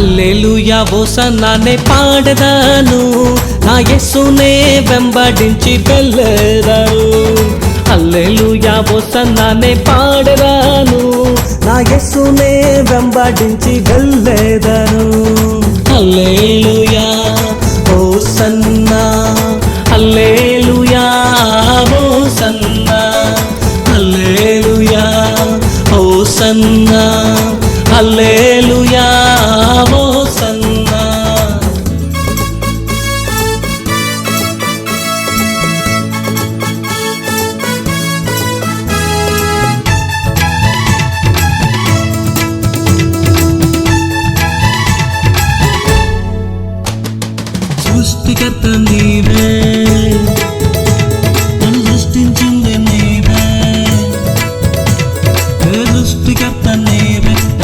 Alleluia ఓసన్నానే పాడదాను. నా యస్సునే వెంబడించి వెళ్ళేదాను అల్లెలుయా ఓసన్నానే పాడదాను. నా యస్సునే వెంబడించి వెళ్ళేదాను hallelujah hosanna. Hallelujah hosanna. Hallelujah hosanna. Hallelujah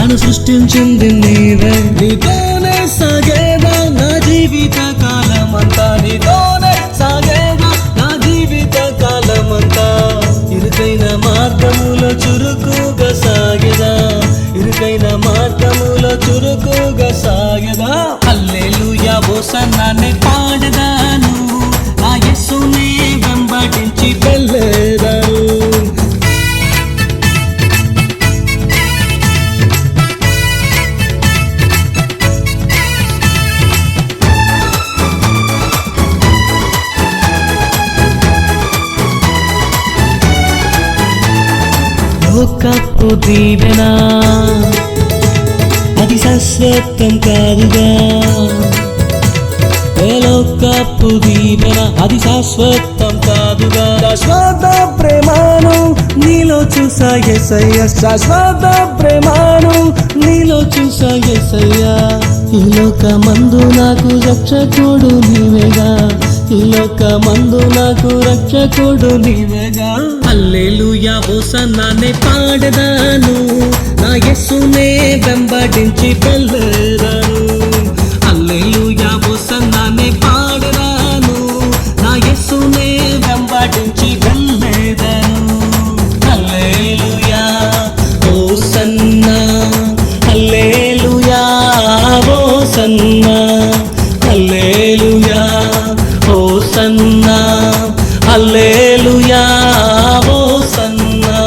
నన్ను సృష్టించింది నీవే. నీతోనే సాగేదా నా జీవిత కాలమంతా? నీతోనే సాగేదా నా జీవిత కాలమంతా? ఇరుకైన మార్గములో చురుకుగా సాగేదా? ఇరుకైన మార్గములో చురుకుగా సాగేదా? అల్లెలుయా ఓ పాడదాను లోకపు దీవెన? అది శాశ్వతం కాదుగా. ఏ లోకపు దీవెన? అది శాశ్వతం కాదుగా. శాశ్వత ప్రేమాను నీలో చూసా ఎసయ్య. శాశ్వత ప్రేమాను నీలో చూసా ఎసయ్య. ఈ లోకమందు నాకు రక్షకుడు నీవేగా. ఈ లోకమందు నాకు రక్షకుడు నీవగా. అల్లెలుయా ఓసన్నానే పాడదాను. నా యస్సునే వెంబడించి పల్లరా hallelujah hosanna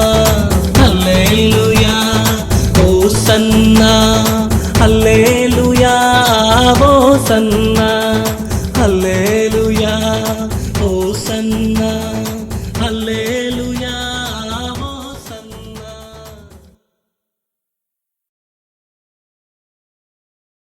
hosanna hallelujah hosanna hallelujah hosanna hallelujah